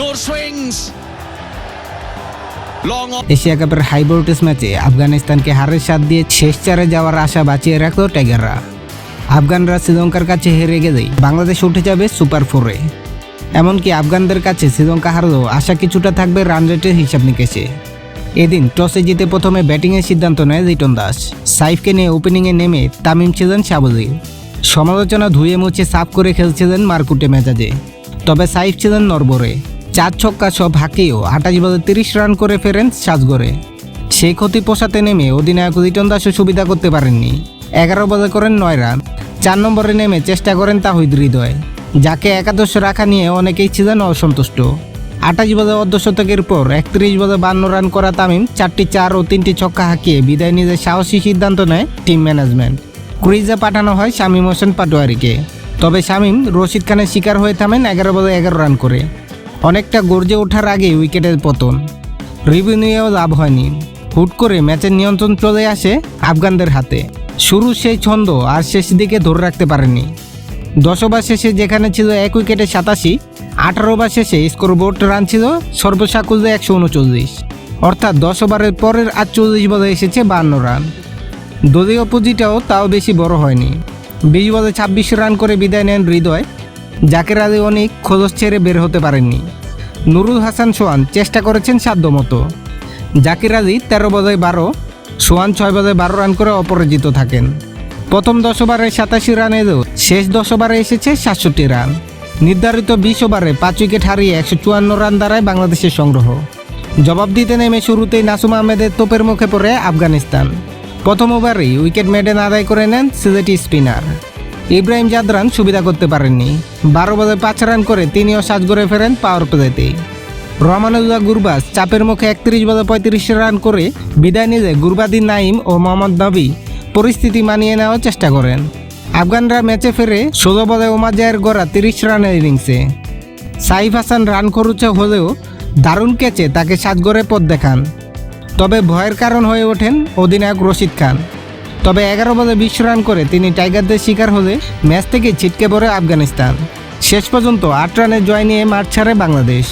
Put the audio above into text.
Lord swings. Asia কাপের high voltage ম্যাচে আফগানিস্তানকে হারের স্বাদ দিয়ে শেষ চারে যাওয়ার আশা বাঁচিয়ে রাখল টাইগাররা। আফগানরা শ্রীলঙ্কার কাছে হেরে গেলেই বাংলাদেশ উঠে যাবে সুপার ফোরে। এমনকি আফগানদের কাছে শ্রীলঙ্কা হারলেও আশা কিছুটা থাকবে রান রেটের হিসাব নিকেশে। এদিন টসে জিতে প্রথমে ব্যাটিংয়ের সিদ্ধান্ত নেয় লিটন দাস। সাইফকে নিয়ে ওপেনিংয়ে নেমে তামিম ছিলেন সাবুজি সমালোচনা ধুয়ে মুছে সাফ করে খেলছিলেন মারকুটে মেজাজে। তবে সাইফ ছিলেন নরবরে। চার ছক্কা সব হাঁকিয়েও আটাশ বলে তিরিশ রান করে ফেরেন সাজগড়ে সেই ক্ষতি পোষাতে নেমে অধিনায়ক লিটন দাসও সুবিধা করতে পারেননি। এগারো বলে করেন নয় রান। চার নম্বরে নেমে চেষ্টা করেন তাহিদ হৃদয়, যাকে একাদশ রাখা নিয়ে অনেকেই ছিলেন অসন্তুষ্ট। আটাশ বলে অর্ধশতকের পর একত্রিশ বলে বান্ন রান করা তামিম চারটি চার ও তিনটি ছক্কা হাঁকিয়ে বিদায় নিতে সাহসী সিদ্ধান্ত নেয় টিম ম্যানেজমেন্ট। ক্রিজে পাঠানো হয় শামীম হোসেন পাটোয়ারিকে। তবে শামীম রশিদ খানের শিকার হয়ে থামেন এগারো বলে এগারো রান করে। অনেকটা গর্জে ওঠার আগে উইকেটের পতন। রিভিউ নিয়েও লাভ হয়নি। হুট করে ম্যাচের নিয়ন্ত্রণ চলে আসে আফগানদের হাতে। শুরু সেই ছন্দ আর শেষ দিকে ধরে রাখতে পারেনি। দশ ওভার শেষে যেখানে ছিল এক উইকেটে সাতাশি, আঠারো ওভার শেষে স্কোরবোর্ড রান ছিল সর্বসাকুল্যে একশো উনচল্লিশ। অর্থাৎ দশ ওভারের পরের আটচল্লিশ বলে এসেছে বান্ন রান। দলীয় পুঁজিটাও তাও বেশি বড় হয়নি। বিশ বলে ছাব্বিশ রান করে বিদায় নেন হৃদয়। জাকের আলী অনেক খোলস ছেড়ে বের হতে পারেননি। নুরুল হাসান সোয়ান চেষ্টা করেছেন সাধ্যমতো। জাকির আলী তেরো বলে বারো সোয়ান ছয় বলে বারো রান করে অপরাজিত থাকেন। প্রথম দশ ওভারে সাতাশি রান এলেও শেষ দশ ওভারে এসেছে সাতষট্টি রান। নির্ধারিত বিশ ওভারে পাঁচ উইকেট হারিয়ে একশো চুয়ান্ন রান দ্বারায় বাংলাদেশের সংগ্রহ। জবাব দিতে নেমে শুরুতেই নাসুম আহমেদের তোপের মুখে পড়ে আফগানিস্তান। প্রথম ওভারেই উইকেট মেডেন আদায় করে নেন সিলেটি স্পিনার। ইব্রাহিম জাদরান সুবিধা করতে পারেননি। বারো বলে পাঁচ রান করে তিনিও সাজ করে ফেরেন পাওয়ার প্লেতেই রহমানুল্লাহ গুরবাজ চাপের মুখে একত্রিশ বলে পঁয়ত্রিশ রান করে বিদায় নিলে গুরবাদি নাইম ও মোহাম্মদ নবী পরিস্থিতি মানিয়ে নেওয়ার চেষ্টা করেন। আফগানরা ম্যাচে ফেরে ষোলো বলে ওমাজায়ের গড়া তিরিশ রানের ইনিংসে সাইফ হাসান রান খরুচে হলেও দারুণ ক্যাচে তাকে সাজগড়ে পথ দেখান। তবে ভয়ের কারণ হয়ে ওঠেন অধিনায়ক রশিদ খান। তবে এগারো বলে বিশ রান করে তিনি টাইগারদের শিকার হলে ম্যাচ থেকে ছিটকে পড়ে আফগানিস্তান। শেষ পর্যন্ত আট রানের জয় নিয়ে মাঠ ছাড়ে বাংলাদেশ।